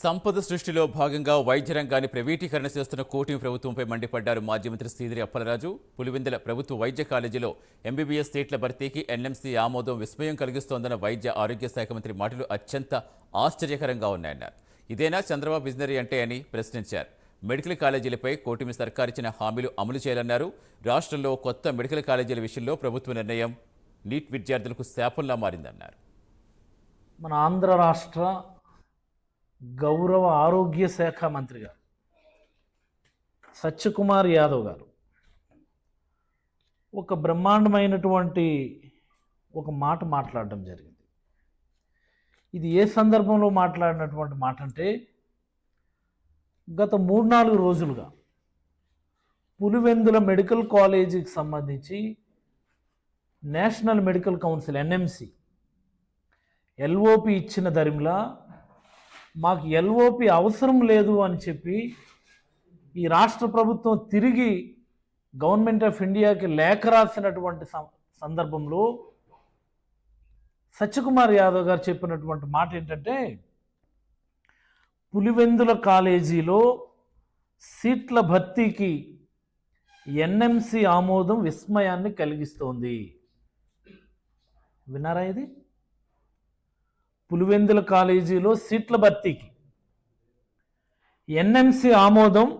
సంపద సృష్టిలో భాగంగా వైద్య రంగాన్ని ప్రైవేటీకరణ చేస్తున్న కూటమి ప్రభుత్వంపై మండిపడ్డారు మాజీ మంత్రి శ్రీధరి అప్పలరాజు. పులివెందుల ప్రభుత్వ వైద్య కాలేజీలో ఎంబీబీఎస్ సీట్ల భర్తీకి ఎన్ఎంసీ ఆమోదం విస్మయం కలిగిస్తోందన్న వైద్య ఆరోగ్య శాఖ మంత్రి మాటలు అత్యంత ఆశ్చర్యకరంగా ఉన్నాయన్నారు. ఇదేనా చంద్రబాబు విజనరీ అంటే అని ప్రశ్నించారు. మెడికల్ కాలేజీలపై కూటమి సర్కార్ ఇచ్చిన హామీలు అమలు చేయాలన్నారు. రాష్ట్రంలో కొత్త మెడికల్ కాలేజీల విషయంలో ప్రభుత్వ నిర్ణయం నీట్ విద్యార్థులకు శాపంలా మారిందన్నారు. మన ఆంధ్ర రాష్ట్ర గౌరవ ఆరోగ్య శాఖ మంత్రి గారు సత్యకుమార్ యాదవ్ గారు ఒక బ్రహ్మాండమైనటువంటి ఒక మాట మాట్లాడడం జరిగింది. ఇది ఏ సందర్భంలో మాట్లాడినటువంటి మాట అంటే గత మూడు నాలుగు రోజులుగా పులివెందుల మెడికల్ కాలేజీకి సంబంధించి national medical council NMC LOP ఇచ్చిన దరిమిలా మాకు ఎల్ఓపి అవసరం లేదు అని చెప్పి ఈ రాష్ట్ర ప్రభుత్వం తిరిగి గవర్నమెంట్ ఆఫ్ ఇండియాకి లేఖ రాసినటువంటి సందర్భంలో సత్యకుమార్ యాదవ్ గారు చెప్పినటువంటి మాట ఏంటంటే పులివెందుల కాలేజీలో సీట్ల భర్తీకి ఎన్ఎంసి ఆమోదం విస్మయాన్ని కలిగిస్తోంది. విన్నారా ఇది? పులివెందుల కాలేజీలో సీట్ల భర్తీకి. ఎన్ఎంసి ఆమోదం